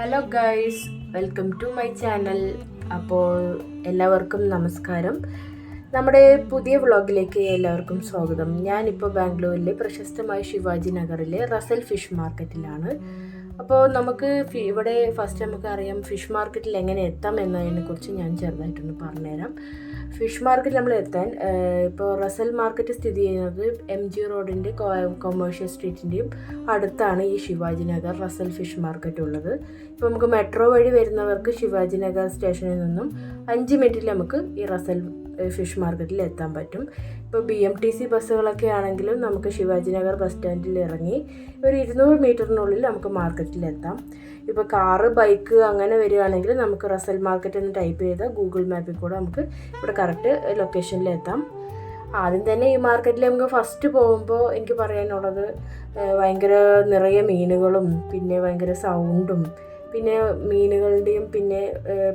Hello guys welcome to my channel അപ്പോൾ എല്ലാവർക്കും നമസ്കാരം. നമ്മുടെ പുതിയ വ്ളോഗിലേക്ക് എല്ലാവർക്കും സ്വാഗതം. ഞാനിപ്പോൾ ബാംഗ്ലൂരിലെ പ്രശസ്തമായ ശിവാജി നഗറിലെ റസൽ ഫിഷ് മാർക്കറ്റിലാണ്. അപ്പോൾ നമുക്ക് ഇവിടെ ഫസ്റ്റ് നമുക്ക് അറിയാം ഫിഷ് മാർക്കറ്റിൽ എങ്ങനെ എത്താം എന്നതിനെക്കുറിച്ച് ഞാൻ ചെറുതായിട്ടൊന്ന് പറഞ്ഞുതരാം. ഫിഷ് മാർക്കറ്റ് നമ്മൾ എത്താൻ ഇപ്പോൾ റസൽ മാർക്കറ്റ് സ്ഥിതി ചെയ്യുന്നത് എം ജി റോഡിന്റെ കൊമേഴ്ഷ്യൽ സ്ട്രീറ്റിന്റെയും അടുത്താണ് ഈ Shivaji Nagar Russell fish market ഉള്ളത്. ഇപ്പോൾ നമുക്ക് മെട്രോ വഴി വരുന്നവർക്ക് ശിവാജി നഗർ സ്റ്റേഷനിൽ നിന്നും അഞ്ച് മിനിറ്റിൽ നമുക്ക് ഈ റസൽ ഫിഷ് മാർക്കറ്റിൽ എത്താൻ പറ്റും. ഇപ്പോൾ ബി എം ടി സി ബസ്സുകളൊക്കെ ആണെങ്കിലും നമുക്ക് ശിവാജി നഗർ ബസ് സ്റ്റാൻഡിൽ ഇറങ്ങി ഒരു ഇരുന്നൂറ് മീറ്ററിനുള്ളിൽ നമുക്ക് മാർക്കറ്റിൽ എത്താം. ഇപ്പോൾ കാറ് ബൈക്ക് അങ്ങനെ വരികയാണെങ്കിൽ നമുക്ക് റസൽ മാർക്കറ്റ് എന്ന് ടൈപ്പ് ചെയ്താൽ ഗൂഗിൾ മാപ്പിൽ കൂടെ നമുക്ക് ഇവിടെ കറക്റ്റ് ലൊക്കേഷനിൽ എത്താം. ആദ്യം തന്നെ ഈ മാർക്കറ്റിൽ നമുക്ക് ഫസ്റ്റ് പോകുമ്പോൾ എനിക്ക് പറയാനുള്ളത് ഭയങ്കര നിറയെ മീനുകളും പിന്നെ ഭയങ്കര സൗണ്ടും പിന്നെ മീനുകളുടെയും പിന്നെ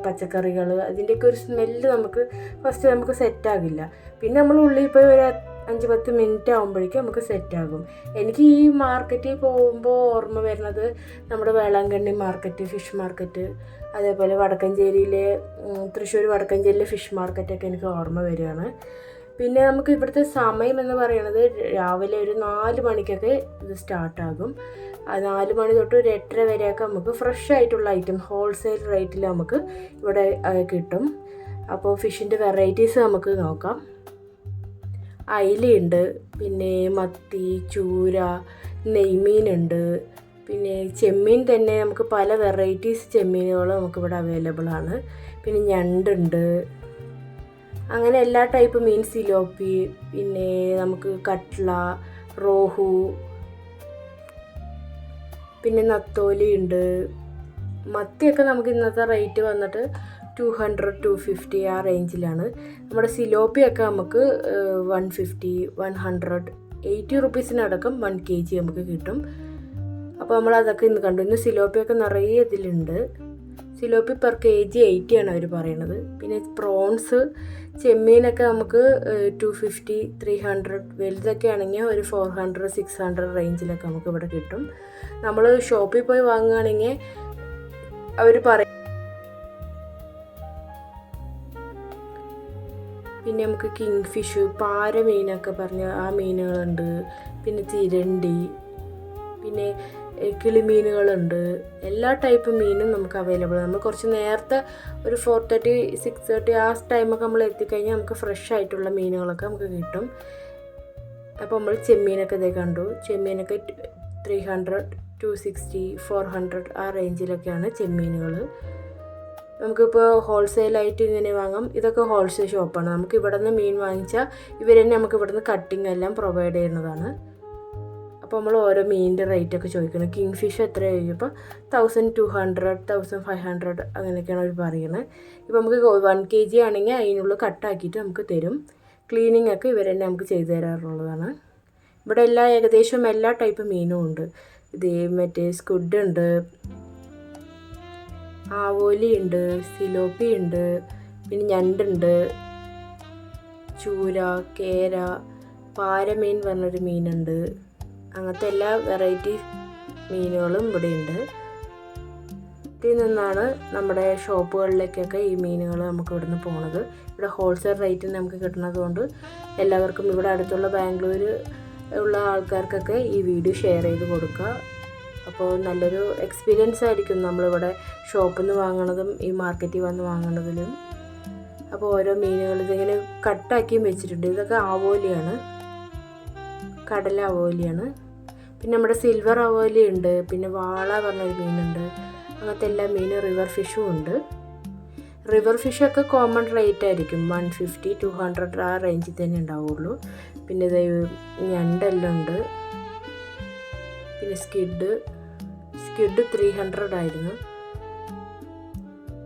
പച്ചക്കറികൾ അതിന്റെയൊക്കെ ഒരു സ്മെല്ല് നമുക്ക് ഫസ്റ്റ് നമുക്ക് സെറ്റാകില്ല പിന്നെ നമ്മൾ ഉള്ളിൽ പോയി ഒരു അഞ്ച് പത്ത് മിനിറ്റ് ആകുമ്പോഴേക്കും നമുക്ക് സെറ്റാകും എനിക്ക് ഈ മാർക്കറ്റിൽ പോകുമ്പോൾ ഓർമ്മ വരുന്നത് നമ്മുടെ വേളാങ്കണ്ണി മാർക്കറ്റ് ഫിഷ് മാർക്കറ്റ് അതേപോലെ വടക്കഞ്ചേരിയിലെ തൃശ്ശൂർ വടക്കഞ്ചേരിയിലെ ഫിഷ് മാർക്കറ്റൊക്കെ എനിക്ക് ഓർമ്മ വരികയാണ്. പിന്നെ നമുക്ക് ഇവിടുത്തെ സമയം എന്ന് പറയുന്നത് രാവിലെ ഒരു നാല് മണിക്കൊക്കെ ഇത് സ്റ്റാർട്ടാകും നാല് മണി തൊട്ട് ഒരു എട്ടര വരെയൊക്കെ നമുക്ക് ഫ്രഷ് ആയിട്ടുള്ള ഐറ്റം ഹോൾസെയിൽ റേറ്റിൽ നമുക്ക് ഇവിടെ കിട്ടും. അപ്പോൾ ഫിഷിന്റെ വെറൈറ്റീസ് നമുക്ക് നോക്കാം. അയിലയുണ്ട് പിന്നെ മത്തി ചൂര നെയ്മീനുണ്ട് പിന്നെ ചെമ്മീൻ തന്നെ നമുക്ക് പല വെറൈറ്റീസ് ചെമ്മീനുകൾ നമുക്കിവിടെ അവൈലബിൾ ആണ്. പിന്നെ ഞണ്ടുണ്ട്. അങ്ങനെ എല്ലാ ടൈപ്പ് മീൻ സിലോപ്പി പിന്നെ നമുക്ക് കട്ട്ല റോഹു പിന്നെ നത്തോലി ഉണ്ട്. മത്തിയൊക്കെ നമുക്ക് ഇന്നത്തെ റേറ്റ് വന്നിട്ട് ടു ഹൺഡ്രഡ് ടു ഫിഫ്റ്റി ആ റേഞ്ചിലാണ് നമ്മുടെ സിലോപ്പിയൊക്കെ നമുക്ക് one fifty one hundred eighty റുപ്പീസിനടക്കം one K G നമുക്ക് കിട്ടും. അപ്പോൾ നമ്മൾ അതൊക്കെ ഇന്ന് കണ്ടു. ഇന്ന് സിലോപ്പിയൊക്കെ നിറയെ ഇതിലുണ്ട്. സിലോപ്പി പെർ കെ ജി എയ്റ്റി ആണ് അവർ പറയണത്. പിന്നെ പ്രോൺസ് ചെമ്മീനൊക്കെ നമുക്ക് ടു ഫിഫ്റ്റി ത്രീ ഹൺഡ്രഡ് വലുതൊക്കെ ആണെങ്കിൽ ഒരു ഫോർ ഹൺഡ്രഡ് സിക്സ് ഹൺഡ്രഡ് റേഞ്ചിലൊക്കെ നമുക്ക് ഇവിടെ കിട്ടും. നമ്മൾ ഷോപ്പിൽ പോയി വാങ്ങുകയാണെങ്കിൽ അവർ പറയും പിന്നെ നമുക്ക് കിങ് ഫിഷ് പാര മീനൊക്കെ പറഞ്ഞ ആ മീനുകളുണ്ട്. പിന്നെ ചിരണ്ടി. പിന്നെ കിളിമീനുകളുണ്ട്. എല്ലാ ടൈപ്പ് മീനും നമുക്ക് അവൈലബിൾ നമ്മൾ കുറച്ച് നേരത്തെ ഒരു ഫോർ തേർട്ടി സിക്സ് തേർട്ടി ആ ടൈമൊക്കെ നമ്മൾ എത്തിക്കഴിഞ്ഞാൽ നമുക്ക് ഫ്രഷ് ആയിട്ടുള്ള മീനുകളൊക്കെ നമുക്ക് കിട്ടും. അപ്പോൾ നമ്മൾ ചെമ്മീനൊക്കെ ഇതേ കണ്ടു. ചെമ്മീനൊക്കെ three hundred two sixty four hundred ആ റേഞ്ചിലൊക്കെയാണ് ചെമ്മീനുകൾ നമുക്കിപ്പോൾ ഹോൾസെയിലായിട്ട് ഇങ്ങനെ വാങ്ങാം. ഇതൊക്കെ ഹോൾസെയിൽ ഷോപ്പാണ് നമുക്ക് ഇവിടെ നിന്ന് മീൻ വാങ്ങിച്ചാൽ ഇവർ തന്നെ നമുക്ക് ഇവിടെ നിന്ന് കട്ടിങ് എല്ലാം പ്രൊവൈഡ് ചെയ്യുന്നതാണ്. അപ്പോൾ നമ്മൾ ഓരോ മീനിന്റെ റേറ്റ് ഒക്കെ ചോദിക്കണം. കിങ് ഫിഷ് എത്ര ചോദിക്കുമ്പോൾ thousand two hundred thousand five hundred അങ്ങനെയൊക്കെയാണ് അവർ പറയുന്നത് ഇപ്പോൾ നമുക്ക് വൺ കെ ജി ആണെങ്കിൽ അതിനുള്ള കട്ടാക്കിയിട്ട് നമുക്ക് തരും. ക്ലീനിങ് ഒക്കെ ഇവർ തന്നെ നമുക്ക് ചെയ്തു തരാറുള്ളതാണ്. ഇവിടെ എല്ലാ ഏകദേശം എല്ലാ ടൈപ്പ് മീനും ഉണ്ട്. ഇത് മറ്റേ സ്കുഡ് ഉണ്ട്. ആവോലി ഉണ്ട് സിലോപ്പി ഉണ്ട് പിന്നെ ഞണ്ടുണ്ട് ചൂര കേര പാരമീൻ പറഞ്ഞൊരു മീനുണ്ട്. അങ്ങനത്തെ എല്ലാ വെറൈറ്റി മീനുകളും ഇവിടെ ഉണ്ട് ഇതിൽ നിന്നാണ് നമ്മുടെ ഷോപ്പുകളിലേക്കൊക്കെ ഈ മീനുകൾ നമുക്ക് ഇവിടുന്ന് പോണത്. ഇവിടെ ഹോൾസെയിൽ റേറ്റിന് നമുക്ക് കിട്ടുന്നത് കൊണ്ട് എല്ലാവർക്കും ഇവിടെ അടുത്തുള്ള ബാംഗ്ലൂർ ഉള്ള ആൾക്കാർക്കൊക്കെ ഈ വീഡിയോ ഷെയർ ചെയ്ത് കൊടുക്കുക. അപ്പോൾ നല്ലൊരു എക്സ്പീരിയൻസ് ആയിരിക്കും നമ്മളിവിടെ ഷോപ്പിൽ നിന്ന് വാങ്ങണതും ഈ മാർക്കറ്റിൽ വന്ന് വാങ്ങണതിലും. അപ്പോൾ ഓരോ മീനുകൾ ഇതിങ്ങനെ കട്ടാക്കിയും വെച്ചിട്ടുണ്ട്. ഇതൊക്കെ ആവോലിയാണ്. കടല അവോലിയാണ് പിന്നെ നമ്മുടെ സിൽവർ അവോലി ഉണ്ട് പിന്നെ വാള പറഞ്ഞൊരു മീനുണ്ട് അങ്ങനത്തെ എല്ലാ മീനും റിവർ ഫിഷും ഉണ്ട്. റിവർ ഫിഷൊക്കെ കോമൺ റേറ്റ് ആയിരിക്കും വൺ ഫിഫ്റ്റി ടു ഹൺഡ്രഡ് ആ റേഞ്ചിൽ തന്നെ ഉണ്ടാവുള്ളൂ. പിന്നെ ഇത് ഞണ്ടെല്ലാം ഉണ്ട്. പിന്നെ സ്കിഡ് സ്കിഡ് ത്രീ ഹൺഡ്രഡ് ആയിരുന്നു.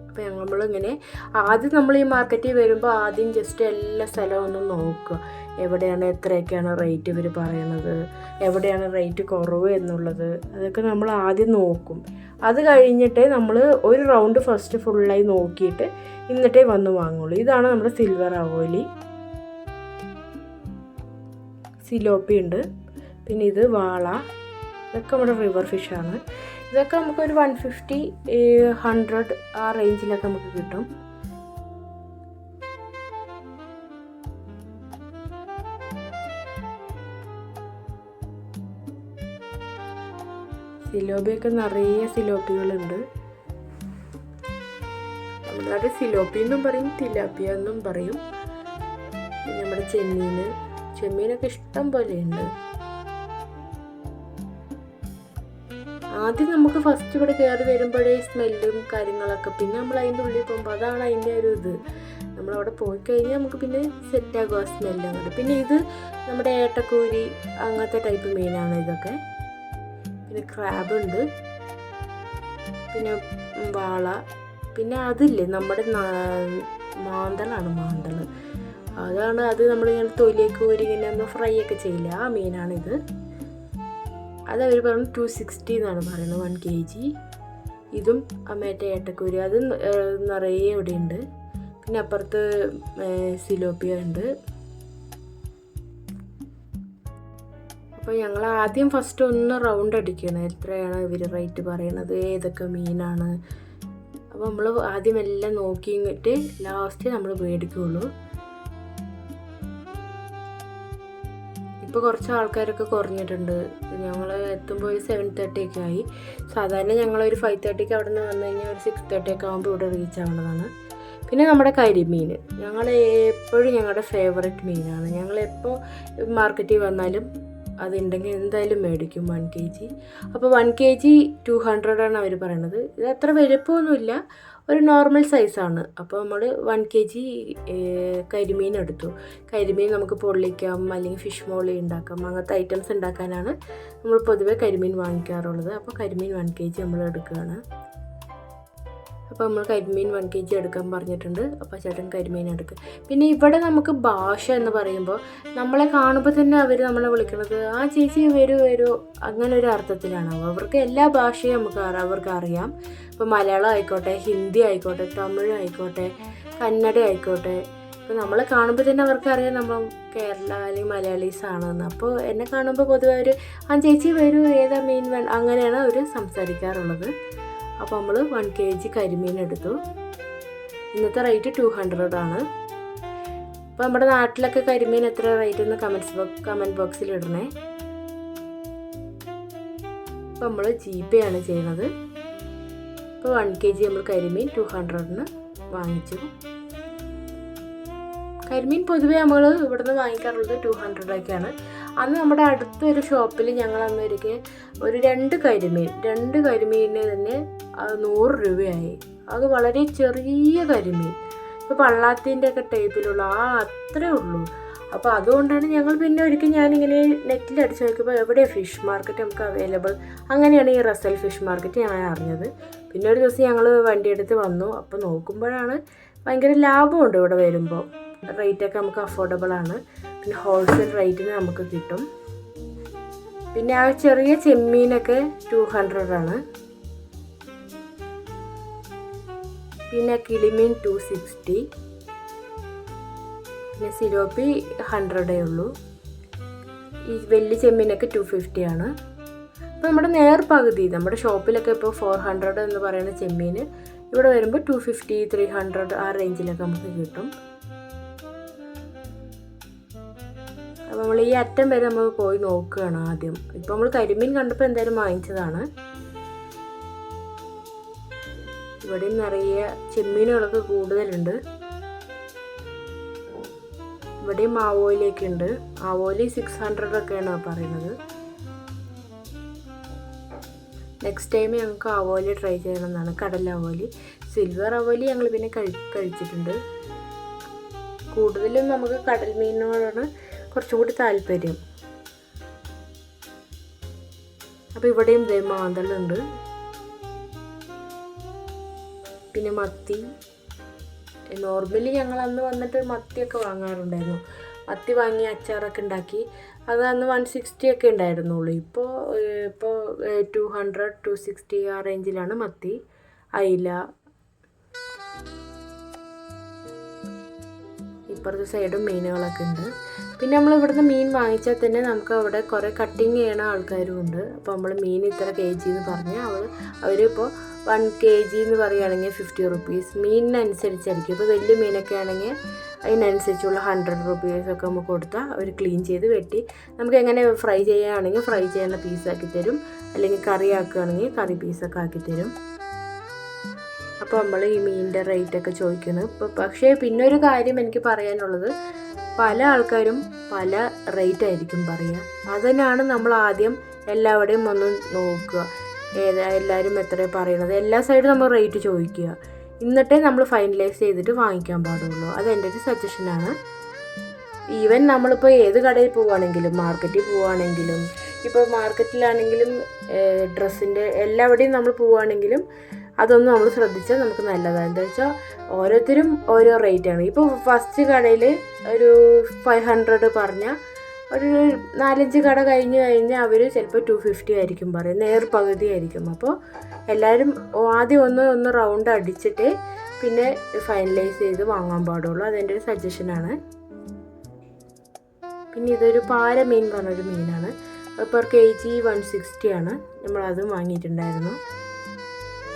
അപ്പോൾ നമ്മളിങ്ങനെ ആദ്യം നമ്മൾ ഈ മാർക്കറ്റിൽ വരുമ്പോൾ ആദ്യം ജസ്റ്റ് എല്ലാ സ്ഥലവും ഒന്ന് നോക്കുക. എവിടെയാണ് എത്രയൊക്കെയാണ് റേറ്റ് ഇവർ പറയുന്നത്? എവിടെയാണ് റേറ്റ് കുറവ് എന്നുള്ളത്? അതൊക്കെ നമ്മൾ ആദ്യം നോക്കും. അത് കഴിഞ്ഞിട്ടേ നമ്മൾ ഒരു റൗണ്ട് ഫസ്റ്റ് ഫുള്ളായി നോക്കിയിട്ട് ഇന്നിട്ടേ വന്ന് വാങ്ങുള്ളൂ. ഇതാണ് നമ്മുടെ സിൽവർ അവോലി സിലോപ്പി ഉണ്ട്. പിന്നെ ഇത് വാള. ഇതൊക്കെ നമ്മുടെ റിവർ ഫിഷാണ് ഇതൊക്കെ നമുക്കൊരു വൺ ഫിഫ്റ്റി ഹൺഡ്രഡ് ആ റേഞ്ചിലൊക്കെ നമുക്ക് കിട്ടും. സിലോപ്പിയൊക്കെ നിറയെ സിലോപ്പികളുണ്ട്. നമ്മുടെ സിലോപ്പി എന്നും പറയും തിലാപ്പിയ എന്നും പറയും. നമ്മുടെ ചെമ്മീൻ ചെമ്മീനൊക്കെ ഇഷ്ടം പോലെയുണ്ട്. ആദ്യം നമുക്ക് ഫസ്റ്റ് ഇവിടെ കയറി വരുമ്പോഴേ സ്മെല്ലും കാര്യങ്ങളൊക്കെ പിന്നെ നമ്മൾ അതിന്റെ ഉള്ളിൽ പോകുമ്പോൾ അതാണ് അതിന്റെ ഒരു ഇത്. നമ്മളവിടെ പോയി കഴിഞ്ഞാൽ നമുക്ക് പിന്നെ സെറ്റാകും ആ സ്മെല്ലും പിന്നെ ഇത് നമ്മുടെ ഏട്ടക്കൂരി അങ്ങനത്തെ ടൈപ്പ് മീനാണ് ഇതൊക്കെ. പിന്നെ ക്രാബ് ഉണ്ട്. പിന്നെ വാള. പിന്നെ അതില്ലേ നമ്മുടെ മാന്തളാണ് മാന്തൾ അതാണ് അത് നമ്മൾ ഇങ്ങനെ തൊലിയൊക്കെ ഊരി ഇങ്ങനെ ഒന്ന് ഫ്രൈ ഒക്കെ ചെയ്യില്ല ആ മീനാണിത്. അത് അവർ പറഞ്ഞു ടു സിക്സ്റ്റി എന്നാണ് പറയുന്നത് വൺ കെ ജി ഇതും അമ്മേറ്റ മറ്റേ ഏട്ടക്കൂരി അത് നിറയെ ഇവിടെ ഉണ്ട് പിന്നെ അപ്പുറത്ത് സിലോപ്പിയ ഉണ്ട്. അപ്പോൾ ഞങ്ങൾ ആദ്യം ഫസ്റ്റ് ഒന്ന് റൗണ്ട് അടിക്കണം. എത്രയാണ് ഇവർ റേറ്റ് പറയണത്? ഏതൊക്കെ മീനാണ്? അപ്പോൾ നമ്മൾ ആദ്യം എല്ലാം നോക്കിയിട്ട് ലാസ്റ്റ് നമ്മൾ മേടിക്കുള്ളൂ ഇപ്പോൾ കുറച്ച് ആൾക്കാരൊക്കെ കുറഞ്ഞിട്ടുണ്ട്. ഞങ്ങൾ എത്തുമ്പോൾ ഒരു സെവൻ തേർട്ടി ഒക്കെ ആയി. സാധാരണ ഞങ്ങൾ ഒരു ഫൈവ് തേർട്ടിക്ക് അവിടെ നിന്ന് വന്നു കഴിഞ്ഞാൽ ഒരു സിക്സ് തേർട്ടി ഒക്കെ ആകുമ്പോൾ ഇവിടെ റീച്ച് ആവുന്നതാണ്. പിന്നെ നമ്മുടെ കരിമീൻ ഞങ്ങൾ എപ്പോഴും ഞങ്ങളുടെ ഫേവററ്റ് മീനാണ്. ഞങ്ങൾ എപ്പോൾ മാർക്കറ്റിൽ വന്നാലും അതുണ്ടെങ്കിൽ എന്തായാലും മേടിക്കും വൺ കെ ജി അപ്പോൾ വൺ കെ ജി ടു ഹൺഡ്രഡാണ് അവർ പറയണത്. ഇത് അത്ര വലുപ്പമൊന്നുമില്ല. ഒരു നോർമൽ സൈസാണ് അപ്പോൾ നമ്മൾ വൺ കെ ജി കരിമീൻ എടുത്തു. കരിമീൻ നമുക്ക് പൊള്ളിക്കാം അല്ലെങ്കിൽ ഫിഷ് മോളി ഉണ്ടാക്കാം. അങ്ങനത്തെ ഐറ്റംസ് ഉണ്ടാക്കാനാണ് നമ്മൾ പൊതുവേ കരിമീൻ വാങ്ങിക്കാറുള്ളത്. അപ്പോൾ കരിമീൻ വൺ കെ ജി നമ്മൾ എടുക്കുകയാണ്. അപ്പോൾ നമ്മൾ കരിമീൻ വൺ കെ ജി എടുക്കാൻ പറഞ്ഞിട്ടുണ്ട്. അപ്പോൾ ചേട്ടൻ കരിമീൻ എടുക്കുക പിന്നെ ഇവിടെ നമുക്ക് ഭാഷ എന്ന് പറയുമ്പോൾ നമ്മളെ കാണുമ്പോൾ തന്നെ അവർ നമ്മളെ വിളിക്കുന്നത് ആ ചേച്ചി വരൂ വരൂ. അങ്ങനെ ഒരു അർത്ഥത്തിലാണ്. അവർക്ക് എല്ലാ ഭാഷയും നമുക്ക് അവർക്ക് അറിയാം. ഇപ്പോൾ മലയാളം ആയിക്കോട്ടെ ഹിന്ദി ആയിക്കോട്ടെ തമിഴ് ആയിക്കോട്ടെ കന്നഡ ആയിക്കോട്ടെ. ഇപ്പോൾ നമ്മളെ കാണുമ്പോൾ തന്നെ അവർക്ക് അറിയാം നമ്മൾ കേരള അല്ലെങ്കിൽ മലയാളീസ് ആണെന്ന്. അപ്പോൾ എന്നെ കാണുമ്പോൾ പൊതുവെ അവർ ആ ചേച്ചി വരൂ ഏതാ മീൻ വേണം അങ്ങനെയാണ് അവർ സംസാരിക്കാറുള്ളത്. അപ്പോൾ നമ്മൾ വൺ കെ ജി കരിമീൻ എടുത്തു. ഇന്നത്തെ റേറ്റ് ടു ഹൺഡ്രഡ് ആണ്. അപ്പോൾ നമ്മുടെ നാട്ടിലൊക്കെ കരിമീൻ എത്ര റേറ്റ് എന്ന് കമൻസ് ബോക്സ് കമന്റ് ബോക്സിൽ ഇടണേ. അപ്പോൾ നമ്മൾ ജി പേ ആണ് ചെയ്യണത്. ഇപ്പോൾ വൺ കെ ജി നമ്മൾ കരിമീൻ ടു ഹൺഡ്രഡിന് വാങ്ങിച്ചു. കരിമീൻ പൊതുവേ നമ്മൾ ഇവിടുന്ന് വാങ്ങിക്കാറുള്ളത് ടു ഹൺഡ്രഡൊക്കെയാണ് അന്ന് നമ്മുടെ അടുത്തൊരു ഷോപ്പിൽ ഞങ്ങൾ അന്ന് ഒരു രണ്ട് കരിമീൻ രണ്ട് കരിമീനെ തന്നെ നൂറ് രൂപയായി. അത് വളരെ ചെറിയ കരിമീൻ. ഇപ്പോൾ പള്ളാത്തിന്റെ ഒക്കെ ടൈപ്പിലുള്ള ആ അത്രേ ഉള്ളൂ. അപ്പോൾ അതുകൊണ്ടാണ് ഞങ്ങൾ പിന്നെ ഒരിക്കൽ ഞാനിങ്ങനെ നെറ്റിൽ അടിച്ച് നോക്കിയപ്പോൾ എവിടെ ഫിഷ് മാർക്കറ്റ് നമുക്ക് അവൈലബിൾ? അങ്ങനെയാണ് ഈ റസൽ ഫിഷ് മാർക്കറ്റ് ഞാൻ അറിഞ്ഞത്. പിന്നെ ഒരു ദിവസം ഞങ്ങൾ വണ്ടിയെടുത്ത് വന്നു. അപ്പോൾ നോക്കുമ്പോഴാണ് ഭയങ്കര ലാഭമുണ്ട് ഇവിടെ വരുമ്പോൾ. റേറ്റൊക്കെ നമുക്ക് അഫോർഡബിൾ ആണ്. ഹോൾസെയിൽ റേറ്റിന് നമുക്ക് കിട്ടും. പിന്നെ ആ ചെറിയ ചെമ്മീനൊക്കെ ടു ഹൺഡ്രഡ് ആണ്. പിന്നെ കിളിമീൻ ടു സിക്സ്റ്റി പിന്നെ സിലോപ്പി ഹൺഡ്രഡേ ഉള്ളൂ. ഈ വലിയ ചെമ്മീനൊക്കെ ടു ഫിഫ്റ്റി ആണ്. അപ്പോൾ നമ്മുടെ നേർ പകുതി നമ്മുടെ ഷോപ്പിലൊക്കെ ഇപ്പോൾ ഫോർ ഹൺഡ്രഡ് എന്ന് പറയുന്ന ചെമ്മീൻ ഇവിടെ വരുമ്പോൾ ടു ഫിഫ്റ്റി ത്രീ ഹൺഡ്രഡ് ആ റേഞ്ചിലൊക്കെ നമുക്ക് കിട്ടും. അപ്പോൾ നമ്മൾ ഈ അറ്റം വരെ നമ്മൾ പോയി നോക്കുകയാണ് ആദ്യം. ഇപ്പോൾ നമ്മൾ കരിമീൻ കണ്ടപ്പോൾ എന്തായാലും വാങ്ങിച്ചതാണ്. ഇവിടെ നിറയെ ചെമ്മീനുകളൊക്കെ കൂടുതലുണ്ട്. ഇവിടെയും മാവോയിലേക്ക് ഉണ്ട്. ആവോയിലി സിക്സ് ഹൺഡ്രഡ് ഒക്കെയാണ് പറയുന്നത്. നെക്സ്റ്റ് ടൈം ഞങ്ങൾക്ക് ആവോലി ട്രൈ ചെയ്യണമെന്നാണ്. കടൽ ആവോലി സിൽവർ ആവോലി ഞങ്ങൾ പിന്നെ കഴി കഴിച്ചിട്ടുണ്ട്. കൂടുതലും നമുക്ക് കടൽ മീനിനോടാണ് കുറച്ചും കൂടി താല്പര്യം. അപ്പോൾ ഇവിടെയും ദേ മാന്തളുണ്ട്. പിന്നെ മത്തി. നോർമലി ഞങ്ങൾ അന്ന് വന്നിട്ട് മത്തിയൊക്കെ വാങ്ങാറുണ്ടായിരുന്നു. മത്തി വാങ്ങി അച്ചാറൊക്കെ ഉണ്ടാക്കി. അത് അന്ന് വൺ സിക്സ്റ്റി ഒക്കെ ഉണ്ടായിരുന്നുള്ളൂ. ഇപ്പോൾ ഇപ്പോൾ ടു ഹൺഡ്രഡ് ടു സിക്സ്റ്റി ആ റേഞ്ചിലാണ് മത്തി. അയില ഇപ്പുറത്തെ സൈഡും മീനുകളൊക്കെ ഉണ്ട്. പിന്നെ നമ്മൾ ഇവിടുന്ന് മീൻ വാങ്ങിച്ചാൽ തന്നെ നമുക്ക് അവിടെ കുറേ കട്ടിങ് ചെയ്യണ ആൾക്കാരും ഉണ്ട്. അപ്പോൾ നമ്മൾ മീൻ ഇത്ര കെ ജി എന്ന് പറഞ്ഞാൽ അവൾ അവരിപ്പോൾ വൺ കെ ജി എന്ന് പറയുകയാണെങ്കിൽ ഫിഫ്റ്റി റുപ്പീസ് മീനിനനുസരിച്ചായിരിക്കും. ഇപ്പോൾ വലിയ മീനൊക്കെ ആണെങ്കിൽ അതിനനുസരിച്ചുള്ള ഹൺഡ്രഡ് റുപ്പീസ് ഒക്കെ നമുക്ക് കൊടുത്താൽ അവർ ക്ലീൻ ചെയ്ത് വെട്ടി. നമുക്ക് എങ്ങനെ ഫ്രൈ ചെയ്യുകയാണെങ്കിൽ ഫ്രൈ ചെയ്യുന്ന പീസാക്കി തരും. അല്ലെങ്കിൽ കറി ആക്കുകയാണെങ്കിൽ കറി പീസൊക്കെ ആക്കി തരും. അപ്പോൾ നമ്മൾ ഈ മീനിന്റെ റേറ്റൊക്കെ ചോദിക്കുന്നു. ഇപ്പോൾ പക്ഷേ പിന്നെ ഒരു കാര്യം എനിക്ക് പറയാനുള്ളത്. പല ആൾക്കാരും പല റേറ്റ് ആയിരിക്കും പറയുക അതിനാണ് നമ്മൾ ആദ്യം എല്ലാവരുടെയും ഒന്ന് നോക്കുക. ഏതാ എല്ലാവരും എത്ര പറയണത്? എല്ലാ സൈഡും നമ്മൾ റേറ്റ് ചോദിക്കുക. എന്നിട്ടേ നമ്മൾ ഫൈനലൈസ് ചെയ്തിട്ട് വാങ്ങിക്കാൻ പാടുള്ളൂ. അത് എന്റെ ഒരു സജഷനാണ് ഈവൻ നമ്മളിപ്പോൾ ഏത് കടയിൽ പോവുകയാണെങ്കിലും മാർക്കറ്റിൽ പോവുകയാണെങ്കിലും ഇപ്പോൾ മാർക്കറ്റിലാണെങ്കിലും ഡ്രസ്സിന്റെ എല്ലാവിടെയും നമ്മൾ പോവുകയാണെങ്കിലും അതൊന്നും നമ്മൾ ശ്രദ്ധിച്ചാൽ നമുക്ക് നല്ലതാണ് എന്താ വെച്ചാൽ ഓരോരുത്തരും ഓരോ റേറ്റാണ് ഇപ്പോൾ ഫസ്റ്റ് കടയിൽ ഒരു ഫൈവ് ഹൺഡ്രഡ് പറഞ്ഞാൽ ഒരു നാലഞ്ച് കട കഴിഞ്ഞ് കഴിഞ്ഞാൽ അവർ ചിലപ്പോൾ ടു ഫിഫ്റ്റി ആയിരിക്കും പറയും. നേർ പകുതി ആയിരിക്കും. അപ്പോൾ എല്ലാവരും ആദ്യം ഒന്ന് ഒന്ന് റൗണ്ട് അടിച്ചിട്ട് പിന്നെ ഫൈനലൈസ് ചെയ്ത് വാങ്ങാൻ പാടുള്ളൂ. അതെന്റെ ഒരു സജഷനാണ് പിന്നെ ഇതൊരു പാര മീൻ പറഞ്ഞൊരു മീനാണ്. Per K G one sixty ആണ്. നമ്മളതും വാങ്ങിയിട്ടുണ്ടായിരുന്നു.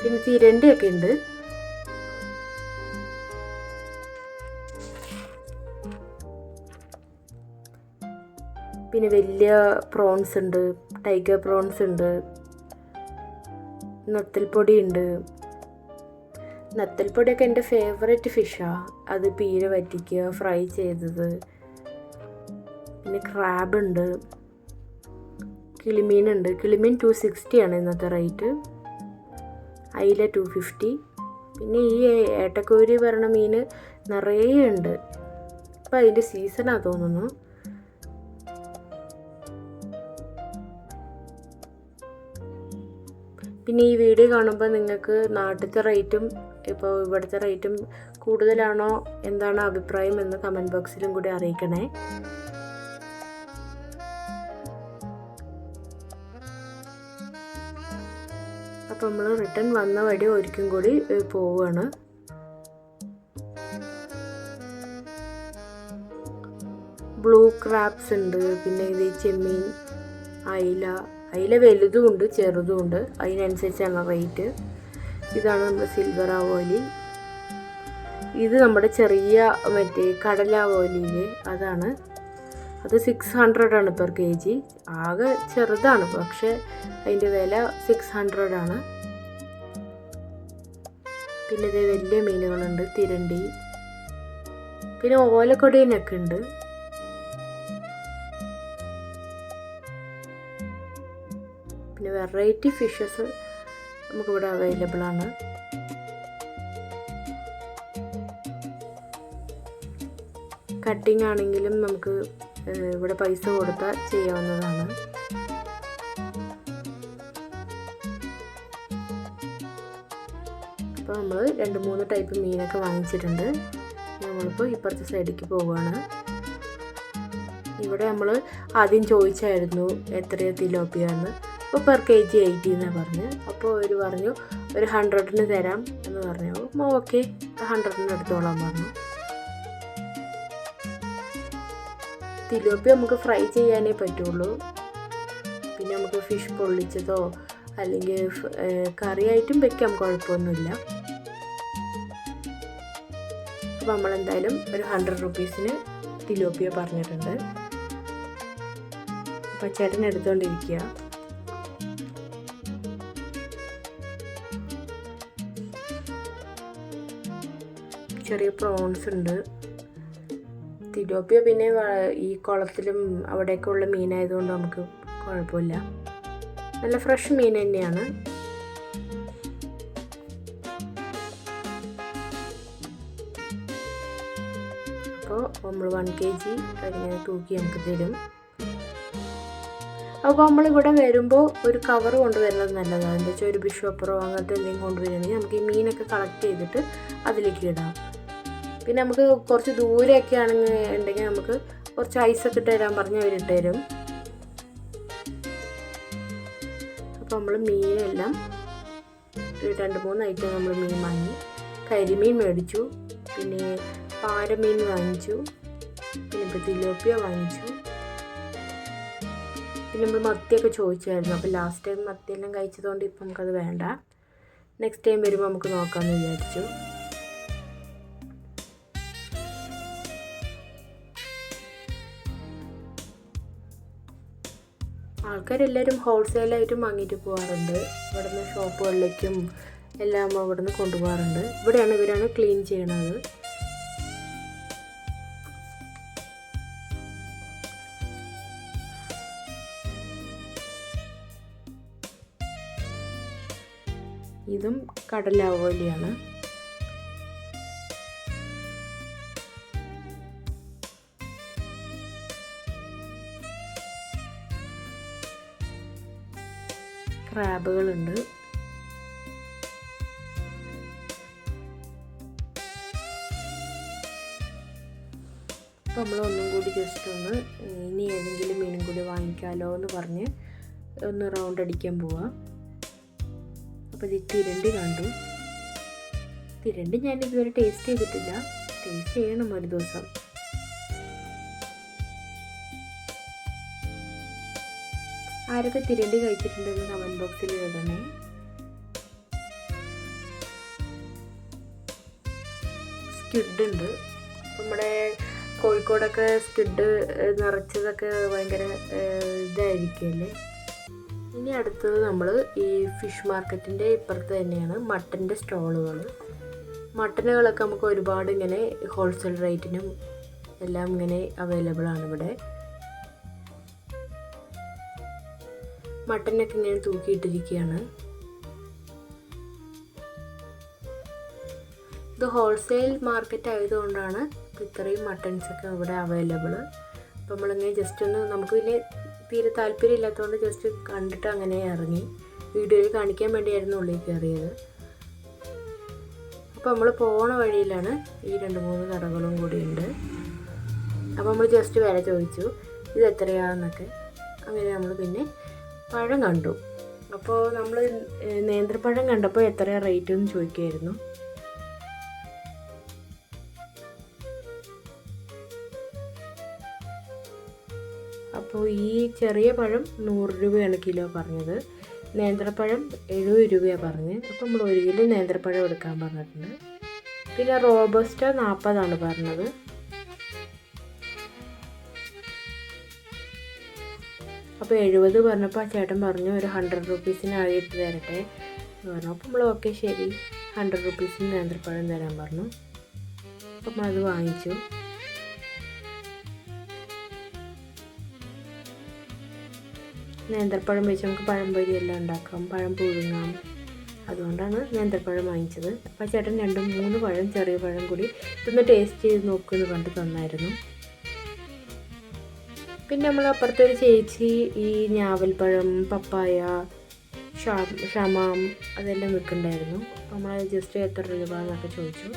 പിന്നെ തിരണ്ടിയൊക്കെ ഉണ്ട്. പിന്നെ വലിയ പ്രോൺസ് ഉണ്ട് ടൈഗർ പ്രോൺസ് ഉണ്ട് നത്തൽപ്പൊടി ഉണ്ട്. നത്തൽപ്പൊടിയൊക്കെ എന്റെ ഫേവറേറ്റ് ഫിഷാണ് അത് പീര വറ്റിക്കുക ഫ്രൈ ചെയ്തത്. പിന്നെ ക്രാബ് ഉണ്ട്. കിളിമീനുണ്ട് കിളിമീൻ ടു സിക്സ്റ്റിയാണ് ഇന്നത്തെ റേറ്റ് അയില ടു ഫിഫ്റ്റി പിന്നെ ഈ ഏട്ടക്കോരി പറഞ്ഞ മീൻ നിറയെ ഉണ്ട്. ഇപ്പം അതിന്റെ സീസണാണ് തോന്നുന്നു. പിന്നെ ഈ വീഡിയോ കാണുമ്പോൾ നിങ്ങൾക്ക് നാട്ടിലത്തെ റേറ്റും ഇപ്പോൾ ഇവിടുത്തെ റേറ്റും കൂടുതലാണോ എന്താണ് അഭിപ്രായം എന്ന് കമന്റ് ബോക്സിലും കൂടി അറിയിക്കണേ. അപ്പോൾ നമ്മൾ റിട്ടേൺ വന്ന വഴി ഒരിക്കലും കൂടി പോവുകയാണ് ബ്ലൂ ക്രാബ്സ് ഉണ്ട് പിന്നെ ഇത് ചെമ്മീൻ അയില അയില വലുതും ഉണ്ട് ചെറുതും ഉണ്ട്. അതിനനുസരിച്ചാണ് റേറ്റ് ഇതാണ് നമ്മുടെ സിൽവർ അവോലി ഇത് നമ്മുടെ ചെറിയ മറ്റേ കടലാവോലിയിലെ അതാണ്. അത് സിക്സ് ഹൺഡ്രഡ് ആണ് പെർ കെ ജി ആകെ ചെറുതാണ് പക്ഷേ അതിന്റെ വില സിക്സ് ഹൺഡ്രഡ് ആണ്. പിന്നെ ഇതേ വലിയ മീനുകളുണ്ട് തിരണ്ടി. പിന്നെ ഓലക്കൊടിയനൊക്കെ ഉണ്ട് പിന്നെ വെറൈറ്റി ഫിഷസ് നമുക്കിവിടെ അവൈലബിൾ ആണ്. കട്ടിംഗ് ആണെങ്കിലും നമുക്ക് ഇവിടെ പൈസ കൊടുത്താൽ ചെയ്യാവുന്നതാണ്. രണ്ട് മൂന്ന് ടൈപ്പ് മീനൊക്കെ വാങ്ങിച്ചിട്ടുണ്ട്. നമ്മളിപ്പോൾ ഇപ്പുറത്തെ സൈഡിലേക്ക് പോവുകയാണ് ഇവിടെ നമ്മൾ ആദ്യം ചോദിച്ചായിരുന്നു എത്ര തിലോപ്പിയ എന്ന് അപ്പോൾ പെർ കെ ജി എയ്റ്റി എന്നാണ് പറഞ്ഞ്. അപ്പോൾ അവർ പറഞ്ഞു ഒരു ഹൺഡ്രഡിന് തരാം എന്ന് പറഞ്ഞു. അപ്പോൾ ഓക്കെ ഹൺഡ്രഡിന് എടുത്തോളാൻ പറഞ്ഞു. തിലോപ്പി നമുക്ക് ഫ്രൈ ചെയ്യാനേ പറ്റുള്ളൂ. പിന്നെ നമുക്ക് ഫിഷ് പൊള്ളിച്ചതോ അല്ലെങ്കിൽ കറിയായിട്ടും വെക്കാം കുഴപ്പമൊന്നുമില്ല. അപ്പോൾ നമ്മളെന്തായാലും ഒരു ഹൺഡ്രഡ് റുപ്പീസിന് തിലോപ്പിയ പറഞ്ഞിട്ടുണ്ട്. അപ്പോൾ ചേട്ടൻ എടുത്തുകൊണ്ടിരിക്കുക ചെറിയ പ്രോൺസ് ഉണ്ട്. തിലോപ്പിയ പിന്നെ ഈ കുളത്തിലും അവിടെയൊക്കെ ഉള്ള മീനായതുകൊണ്ട് നമുക്ക് കുഴപ്പമില്ല. നല്ല ഫ്രഷ് മീൻ തന്നെയാണ്. അപ്പോൾ നമ്മൾ വൺ കെ ജി ഇങ്ങനെ തൂക്കി നമുക്ക് തരും അപ്പോൾ നമ്മളിവിടെ വരുമ്പോൾ ഒരു കവർ കൊണ്ടുവരുന്നത് നല്ലതാണ്. എന്താ വെച്ചാൽ ഒരു ബിഷോപ്പറോ അങ്ങനത്തെ എന്തെങ്കിലും കൊണ്ടുവരികയാണെങ്കിൽ നമുക്ക് ഈ മീനൊക്കെ കളക്ട് ചെയ്തിട്ട് അതിലേക്ക് ഇടാം. പിന്നെ നമുക്ക് കുറച്ച് ദൂരെയൊക്കെ ആണെങ്കിൽ ഉണ്ടെങ്കിൽ നമുക്ക് കുറച്ച് ഐസൊക്കെ ഇട്ട് തരാൻ പറഞ്ഞ് അവരിട്ട് അപ്പോൾ നമ്മൾ മീനെല്ലാം രണ്ട് മൂന്ന് ഐറ്റം നമ്മൾ മീൻ വാങ്ങി. കരിമീൻ മേടിച്ചു. പിന്നെ പാരമീൻ വാങ്ങിച്ചു. പിന്നെ ഇപ്പോൾ തിലോപ്പിയ വാങ്ങിച്ചു. പിന്നെ നമ്മൾ മത്തിയൊക്കെ ചോദിച്ചായിരുന്നു. അപ്പോൾ ലാസ്റ്റ് ടൈം മത്തിയെല്ലാം കഴിച്ചതുകൊണ്ട് ഇപ്പം നമുക്കത് വേണ്ട. നെക്സ്റ്റ് ടൈം വരുമ്പോൾ നമുക്ക് നോക്കാമെന്ന് വിചാരിച്ചു. ആൾക്കാരെല്ലാവരും ഹോൾസെയിലായിട്ടും വാങ്ങിയിട്ട് പോകാറുണ്ട് ഇവിടുന്ന് ഷോപ്പുകളിലേക്കും എല്ലാം അവിടുന്ന് കൊണ്ടുപോകാറുണ്ട് ഇവിടെയാണ് ഇവരാണ് ക്ലീൻ ചെയ്യണത്. ഇതും കടലാവോലിയാണ് ക്രാബുകളുണ്ട്. അപ്പോൾ നമ്മൾ ഒന്നും കൂടി ജസ്റ്റ് ഒന്ന് ഇനി ഏതെങ്കിലും മീനും കൂടി വാങ്ങിക്കാമല്ലോ എന്ന് പറഞ്ഞ് ഒന്ന് റൗണ്ട് അടിക്കാൻ പോവാം. അപ്പോൾ ഇത് തിരണ്ടി കണ്ടു. തിരണ്ടി ഞാൻ ഇതുവരെ ടേസ്റ്റ് ചെയ്തിട്ടില്ല. ടേസ്റ്റ് ചെയ്യണം ഒരു ദിവസം. ആരൊക്കെ തിരണ്ടി കഴിച്ചിട്ടുണ്ടെന്ന് കമന്റ് ബോക്സിൽ എഴുതണേ. സ്ക്വിഡ് ഉണ്ട്. നമ്മുടെ കോഴിക്കോടൊക്കെ സ്കിഡ് നിറച്ചതൊക്കെ ഭയങ്കര ഇതായിരിക്കുമല്ലേ ഇനി അടുത്തത് നമ്മൾ ഈ ഫിഷ് മാർക്കറ്റിന്റെ ഇപ്പുറത്ത് തന്നെയാണ് മട്ടന്റെ സ്റ്റോളുകൾ. മട്ടനുകളൊക്കെ നമുക്ക് ഒരുപാട് ഇങ്ങനെ ഹോൾസെയിൽ റേറ്റിനും എല്ലാം ഇങ്ങനെ അവൈലബിൾ ആണ് ഇവിടെ. മട്ടനൊക്കെ ഇങ്ങനെ തൂക്കിയിട്ടിരിക്കുകയാണ്. ഇത് ഹോൾസെയിൽ മാർക്കറ്റ് ആയതുകൊണ്ടാണ് ഇത്രയും മട്ടൻസ് ഒക്കെ ഇവിടെ അവൈലബിൾ. അപ്പോൾ നമ്മളിങ്ങനെ ജസ്റ്റ് ഒന്ന് നമുക്ക് പിന്നെ തീരെ താല്പര്യം ഇല്ലാത്തതുകൊണ്ട് ജസ്റ്റ് കണ്ടിട്ട് അങ്ങനെ ഇറങ്ങി. വീഡിയോയിൽ കാണിക്കാൻ വേണ്ടിയായിരുന്നു ഉള്ളിൽ കയറിയത്. അപ്പോൾ നമ്മൾ പോണ വഴിയിലാണ് ഈ രണ്ട് മൂന്ന് കടകളും കൂടി ഉണ്ട്. അപ്പോൾ നമ്മൾ ജസ്റ്റ് വില ചോദിച്ചു. ഇത് എത്രയാണെന്നൊക്കെ അങ്ങനെ നമ്മൾ പിന്നെ പഴം കണ്ടു. അപ്പോൾ നമ്മൾ നേന്ത്രപ്പഴം കണ്ടപ്പോൾ എത്ര റേറ്റ് എന്ന് ചോദിക്കുമായിരുന്നു അപ്പോൾ ഈ ചെറിയ പഴം നൂറ് രൂപയാണ് കിലോ പറഞ്ഞത്. നേന്ത്രപ്പഴം എഴുപത് രൂപയാണ് പറഞ്ഞത്. അപ്പോൾ നമ്മൾ ഒരു കിലോ നേന്ത്രപ്പഴം എടുക്കാൻ പറഞ്ഞിട്ടുണ്ട്. പിന്നെ റോബസ്റ്റ നാൽപ്പതാണ് പറഞ്ഞത്. അപ്പോൾ എഴുപത് പറഞ്ഞപ്പോൾ ആ ചേട്ടൻ പറഞ്ഞു ഒരു ഹൺഡ്രഡ് റുപ്പീസിന് ആയിട്ട് തരട്ടെ എന്ന് പറഞ്ഞു. അപ്പോൾ നമ്മൾ ഓക്കെ ശരി. ഹൺഡ്രഡ് റുപ്പീസിന് നേന്ത്രപ്പഴം തരാൻ പറഞ്ഞു. അപ്പം അത് വാങ്ങിച്ചു. നേന്ത്രപ്പഴം വെച്ച് നമുക്ക് പഴംപൊരി എല്ലാം ഉണ്ടാക്കാം. പഴം പുഴുങ്ങാം. അതുകൊണ്ടാണ് നേന്ത്രപ്പഴം വാങ്ങിച്ചത്. അപ്പോൾ ചേട്ടൻ രണ്ടും മൂന്ന് പഴം ചെറിയ പഴം കൂടി ഇതൊന്ന് ടേസ്റ്റ് ചെയ്ത് നോക്കുമെന്ന് കണ്ട് തന്നായിരുന്നു. പിന്നെ നമ്മൾ അപ്പുറത്തൊരു ചേച്ചി ഈ ഞാവൽപ്പഴം പപ്പായ ഷമാം അതെല്ലാം വിൽക്കുന്നുണ്ടായിരുന്നു. അപ്പോൾ നമ്മൾ ജസ്റ്റ് എത്ര രൂപ എന്നൊക്കെ ചോദിച്ചു.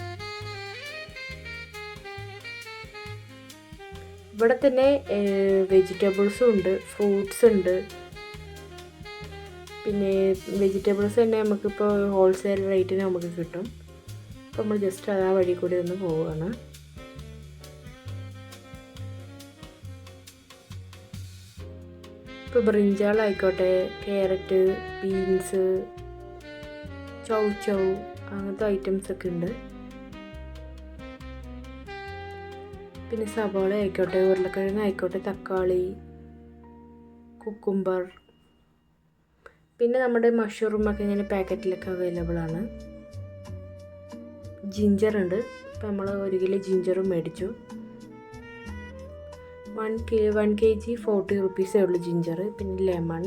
ഇവിടെ തന്നെ വെജിറ്റബിൾസും ഉണ്ട് ഫ്രൂട്ട്സ് ഉണ്ട്. പിന്നെ വെജിറ്റബിൾസ് തന്നെ നമുക്കിപ്പോൾ ഹോൾസെയിൽ റേറ്റിന് നമുക്ക് കിട്ടും. അപ്പോൾ നമ്മൾ ജസ്റ്റ് ആ വഴി കൂടി ഒന്ന് പോവുകയാണ് ഇപ്പോൾ ബ്രിഞ്ചാളായിക്കോട്ടെ ക്യാരറ്റ് ബീൻസ് ചൗ ചൗ അങ്ങനത്തെ ഐറ്റംസ് ഒക്കെ ഉണ്ട്. പിന്നെ സവാള ആയിക്കോട്ടെ ഉരുളക്കിഴങ്ങ് ആയിക്കോട്ടെ തക്കാളി കുക്കുംബർ പിന്നെ നമ്മുടെ മഷ്റൂമൊക്കെ ഇങ്ങനെ പാക്കറ്റിലൊക്കെ അവൈലബിൾ ആണ്. ജിഞ്ചർ ഉണ്ട്. അപ്പോൾ നമ്മൾ ഒരു കിലോ ജിഞ്ചറും മേടിച്ചു. One K one K G forty റുപ്പീസേ ഉള്ളൂ ജിഞ്ചർ പിന്നെ ലെമൺ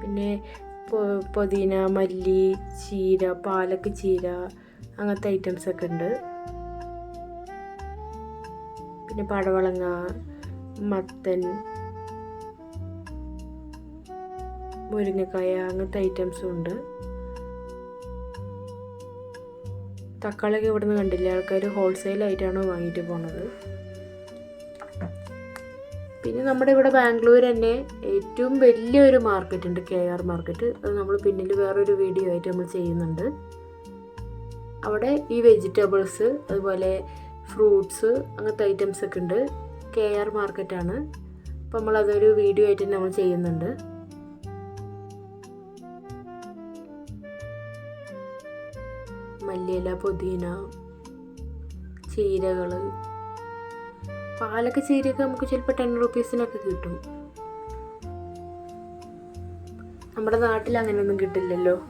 പിന്നെ പുതിന മല്ലി ചീര പാലക്ക് ചീര അങ്ങനത്തെ ഐറ്റംസ് ഒക്കെ ഉണ്ട്. പിന്നെ പടവളങ്ങ മത്തൻ മുരിങ്ങക്കായ അങ്ങനത്തെ ഐറ്റംസും ഉണ്ട്. തക്കാളിയൊക്കെ ഇവിടെ നിന്ന് കണ്ടില്ല? ആൾക്കാർ ഹോൾസെയിൽ ആയിട്ടാണ് വാങ്ങിയിട്ട് പോണത്. പിന്നെ നമ്മുടെ ഇവിടെ ബാംഗ്ലൂർ തന്നെ ഏറ്റവും വലിയൊരു മാർക്കറ്റ് ഉണ്ട് കെ ആർ മാർക്കറ്റ്. അത് നമ്മൾ പിന്നിൽ വേറൊരു വീഡിയോ ആയിട്ട് നമ്മൾ ചെയ്യുന്നുണ്ട്. അവിടെ ഈ വെജിറ്റബിൾസ് അതുപോലെ ഫ്രൂട്ട്സ് അങ്ങനത്തെ ഐറ്റംസ് ഒക്കെ ഉണ്ട്. കെ ആർ മാർക്കറ്റാണ്. അപ്പോൾ നമ്മൾ അതൊരു വീഡിയോ ആയിട്ട് നമ്മൾ ചെയ്യുന്നുണ്ട്. മല്ലിയില പുതിന ചീരകൾ പാലൊക്കെ ചീരയൊക്കെ നമുക്ക് ചിലപ്പോൾ ടെൻ റുപ്പീസിനൊക്കെ കിട്ടും. നമ്മുടെ നാട്ടിൽ അങ്ങനെയൊന്നും കിട്ടില്ലല്ലോ.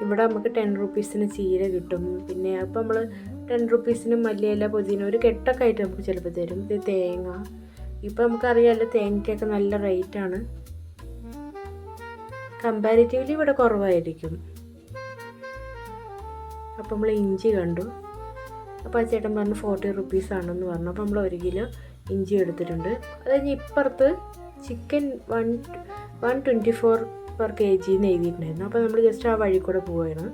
ഇവിടെ നമുക്ക് ടെൻ റുപ്പീസിന് ചീര കിട്ടും. പിന്നെ അപ്പോൾ നമ്മൾ ടെൻ റുപ്പീസിന് മല്ലിയില പുതിന ഒരു കെട്ടൊക്കെ ആയിട്ട് നമുക്ക് ചിലപ്പോൾ തരും. ഇത് തേങ്ങ. ഇപ്പം നമുക്കറിയാമല്ലോ തേങ്ങയ്ക്കൊക്കെ നല്ല റേറ്റാണ് കമ്പാരിറ്റീവ്ലി ഇവിടെ കുറവായിരിക്കും. അപ്പം നമ്മൾ ഇഞ്ചി കണ്ടു. അപ്പോൾ ചേട്ടൻ പറഞ്ഞു ഫോർട്ടി റുപ്പീസ് ആണെന്ന് പറഞ്ഞു. അപ്പോൾ നമ്മൾ ഒരു കിലോ ഇഞ്ചി എടുത്തിട്ടുണ്ട്. അത് കഴിഞ്ഞ് ഇപ്പുറത്ത് chicken one one twenty four per K G എന്ന് എഴുതിയിട്ടുണ്ടായിരുന്നു. അപ്പോൾ നമ്മൾ ജസ്റ്റ് ആ വഴി കൂടെ പോവുകയാണ്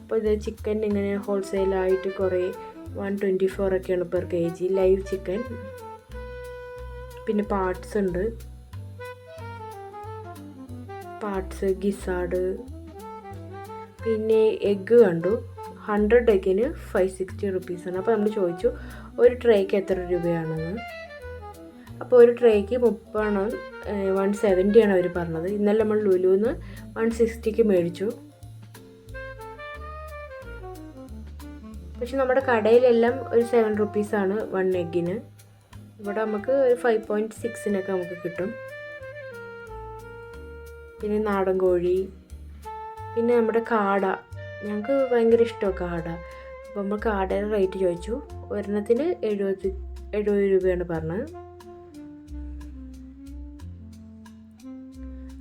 അപ്പോൾ ഇത് ചിക്കൻ ഇങ്ങനെ ഹോൾസെയിലായിട്ട് കുറേ വൺ ട്വന്റി ഫോർ ഒക്കെയാണ് per K G live chicken പിന്നെ പാർട്സ് ഉണ്ട്. പാർട്സ് ഗിസാഡ് പിന്നെ എഗ്ഗ് കണ്ടു. ഹൺഡ്രഡ് എഗ്ഗിന് ഫൈവ് സിക്സ്റ്റി റുപ്പീസാണ് അപ്പോൾ നമ്മൾ ചോദിച്ചു ഒരു ട്രേക്ക് എത്ര രൂപയാണെന്ന്? അപ്പോൾ ഒരു ട്രേക്ക് മുപ്പാണ് വൺ സെവന്റിയാണ് അവർ പറഞ്ഞത്. ഇന്നലെ നമ്മൾ ലുലുന്ന് വൺ സിക്സ്റ്റിക്ക് മേടിച്ചു. പക്ഷെ നമ്മുടെ കടയിലെല്ലാം ഒരു സെവൻ റുപ്പീസാണ് വൺ എഗ്ഗിന് ഇവിടെ നമുക്ക് ഒരു ഫൈവ് പോയിന്റ് സിക്സിനൊക്കെ നമുക്ക് കിട്ടും. പിന്നെ നാടൻ കോഴി പിന്നെ നമ്മുടെ കാട. ഞങ്ങൾക്ക് ഭയങ്കര ഇഷ്ടമാണ് കാട അപ്പോൾ നമ്മൾ കാടയുടെ റേറ്റ് ചോദിച്ചു. ഒരെണ്ണത്തിന് എഴുപത് എഴുപത് രൂപയാണ് പറഞ്ഞത്.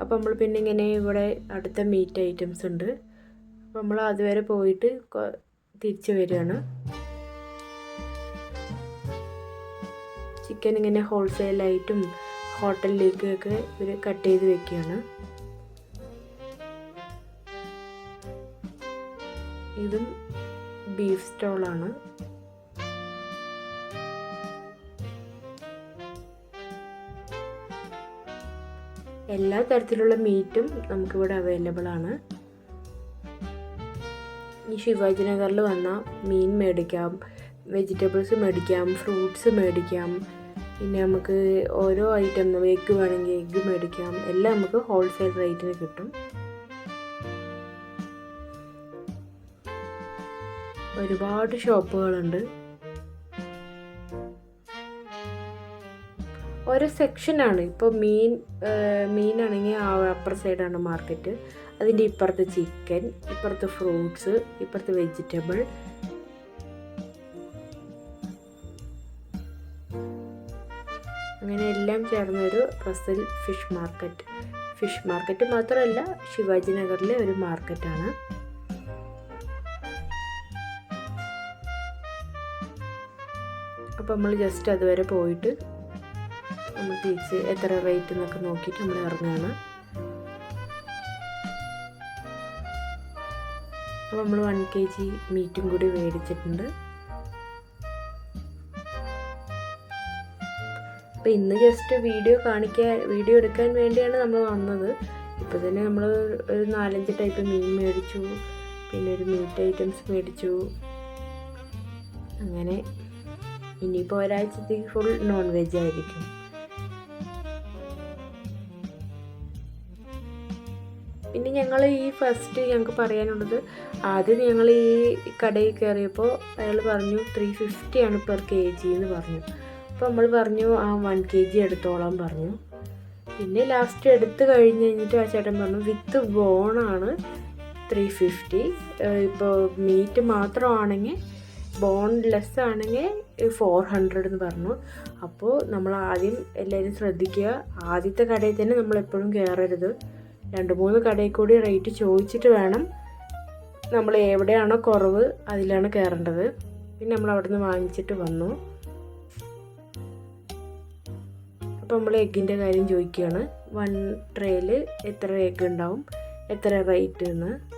അപ്പോൾ നമ്മൾ പിന്നെ ഇങ്ങനെ ഇവിടെ അടുത്ത മീറ്റ് ഐറ്റംസ് ഉണ്ട്. അപ്പോൾ നമ്മൾ അതുവരെ പോയിട്ട് തിരിച്ചു വരികയാണ്. ചിക്കൻ ഇങ്ങനെ ഹോൾസെയിലായിട്ടും ഹോട്ടലിലേക്കൊക്കെ ഇവർ കട്ട് ചെയ്ത് വെക്കുകയാണ്. ഇതും ബീഫ് സ്റ്റോളാണ് എല്ലാ തരത്തിലുള്ള മീറ്റും നമുക്കിവിടെ അവൈലബിൾ ആണ്. ഈ ശിവാജി നഗറിൽ വന്നാൽ മീൻ മേടിക്കാം വെജിറ്റബിൾസ് മേടിക്കാം ഫ്രൂട്ട്സ് മേടിക്കാം. പിന്നെ നമുക്ക് ഓരോ ഐറ്റം എഗ്ഗ് വേണമെങ്കിൽ എഗ്ഗ് മേടിക്കാം. എല്ലാം നമുക്ക് ഹോൾസെയിൽ റേറ്റിന് കിട്ടും. ഒരുപാട് ഷോപ്പുകളുണ്ട്. ഓരോ സെക്ഷനാണ്. ഇപ്പോൾ മീൻ മീനാണെങ്കിൽ ആ അപ്പർ സൈഡാണ് മാർക്കറ്റ് അതിന്റെ ഇപ്പുറത്ത് ചിക്കൻ ഇപ്പുറത്ത് ഫ്രൂട്ട്സ് ഇപ്പുറത്ത് വെജിറ്റബിൾ അങ്ങനെ എല്ലാം ചേർന്നൊരു Russell fish market. Fish market മാത്രമല്ല ശിവാജി നഗറിലെ ഒരു മാർക്കറ്റാണ് അപ്പോൾ നമ്മൾ ജസ്റ്റ് അതുവരെ പോയിട്ട് നമ്മൾ തിരിച്ച് എത്ര റേറ്റ് എന്നൊക്കെ നോക്കിയിട്ട് നമ്മൾ ഇറങ്ങുകയാണ്. അപ്പോൾ നമ്മൾ വൺ കെ ജി മീറ്റും കൂടി മേടിച്ചിട്ടുണ്ട്. അപ്പോൾ ഇന്ന് ജസ്റ്റ് വീഡിയോ കാണിക്കാൻ വീഡിയോ എടുക്കാൻ വേണ്ടിയാണ് നമ്മൾ വന്നത്. ഇപ്പോൾ തന്നെ നമ്മൾ ഒരു നാലഞ്ച് ടൈപ്പ് മീൻ മേടിച്ചു. പിന്നെ ഒരു മീറ്റ് ഐറ്റംസ് മേടിച്ചു. അങ്ങനെ ഇനിയിപ്പോൾ ഒരാഴ്ചത്തേക്ക് ഫുൾ നോൺ വെജ് ആയിരിക്കും. പിന്നെ ഞങ്ങൾ ഈ ഫസ്റ്റ് ഞങ്ങൾക്ക് പറയാനുള്ളത് ആദ്യം ഞങ്ങൾ ഈ കടയിൽ കയറിയപ്പോൾ അയാൾ പറഞ്ഞു ത്രീ ഫിഫ്റ്റിയാണ് പെർ കെ ജി എന്ന് പറഞ്ഞു. അപ്പോൾ നമ്മൾ പറഞ്ഞു ആ വൺ കെ ജി എടുത്തോളാം പറഞ്ഞു. പിന്നെ ലാസ്റ്റ് എടുത്ത് കഴിഞ്ഞ് കഴിഞ്ഞിട്ട് ആ ചേട്ടൻ പറഞ്ഞു വിത്ത് ബോണാണ് ത്രീ ഫിഫ്റ്റി ഇപ്പോൾ മീറ്റ് മാത്രമാണെങ്കിൽ ബോൺലെസ് ആണെങ്കിൽ ഫോർ ഹൺഡ്രഡ് എന്ന് പറഞ്ഞു. അപ്പോൾ നമ്മൾ ആദ്യം എല്ലാവരും ശ്രദ്ധിക്കുക. ആദ്യത്തെ കടയിൽ തന്നെ നമ്മൾ എപ്പോഴും കയറരുത്. രണ്ട് മൂന്ന് കടയിൽ കൂടി റേറ്റ് ചോദിച്ചിട്ട് വേണം നമ്മൾ എവിടെയാണോ കുറവ് അതിലാണ് കയറേണ്ടത്. പിന്നെ നമ്മൾ അവിടെ നിന്ന് വാങ്ങിച്ചിട്ട് വന്നു. അപ്പോൾ നമ്മൾ എഗ്ഗിന്റെ കാര്യം ചോദിക്കുകയാണ്. വൺ ട്രേയിൽ എത്ര എഗ്ഗ് ഉണ്ടാവും? എത്ര റേറ്റ് എന്ന്?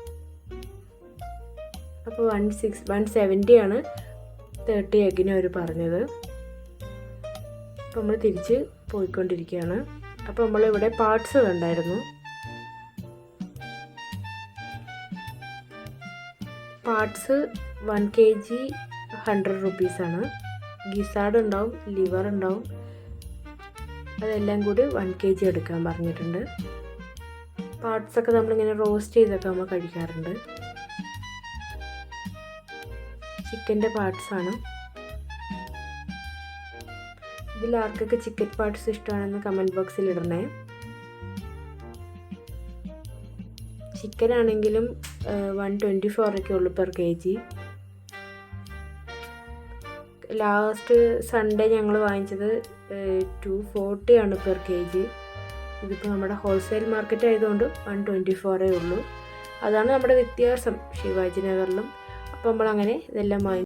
അപ്പോൾ വൺ സിക്സ് വൺ സെവന്റിയാണ് തേർട്ടി എഗിന് അവർ പറഞ്ഞത്. അപ്പോൾ നമ്മൾ തിരിച്ച് പോയിക്കൊണ്ടിരിക്കുകയാണ്. അപ്പോൾ നമ്മളിവിടെ പാർട്സ് കണ്ടായിരുന്നു. Parts one K G hundred റുപ്പീസാണ് ഗിസാഡ് ഉണ്ടാവും ലിവർ ഉണ്ടാവും. അതെല്ലാം കൂടി വൺ കെ ജി എടുക്കാൻ പറഞ്ഞിട്ടുണ്ട്. പാർട്സൊക്കെ നമ്മളിങ്ങനെ റോസ്റ്റ് ചെയ്തൊക്കെ നമ്മൾ കഴിക്കാറുണ്ട്. ചിക്കന്റെ പാർട്സാണ് ഇതിൽ ആർക്കൊക്കെ ചിക്കൻ പാർട്സ് ഇഷ്ടമാണെന്ന് കമന്റ് ബോക്സിൽ ഇടണേ. ചിക്കൻ ആണെങ്കിലും വൺ ട്വന്റി ഫോറൊക്കെ ഉള്ളൂ per K G last Sunday ഞങ്ങൾ വാങ്ങിച്ചത് ടു ഫോർട്ടി ആണ് പെർ കെ ജി ഇതിപ്പോൾ നമ്മുടെ ഹോൾസെയിൽ മാർക്കറ്റ് ആയതുകൊണ്ട് വൺ ട്വന്റി ഫോറേ ഉള്ളൂ. അതാണ് നമ്മുടെ വ്യത്യാസം ശിവാജി നഗറിലും. അപ്പോൾ നമ്മളങ്ങനെ ഇതെല്ലാം വാങ്ങി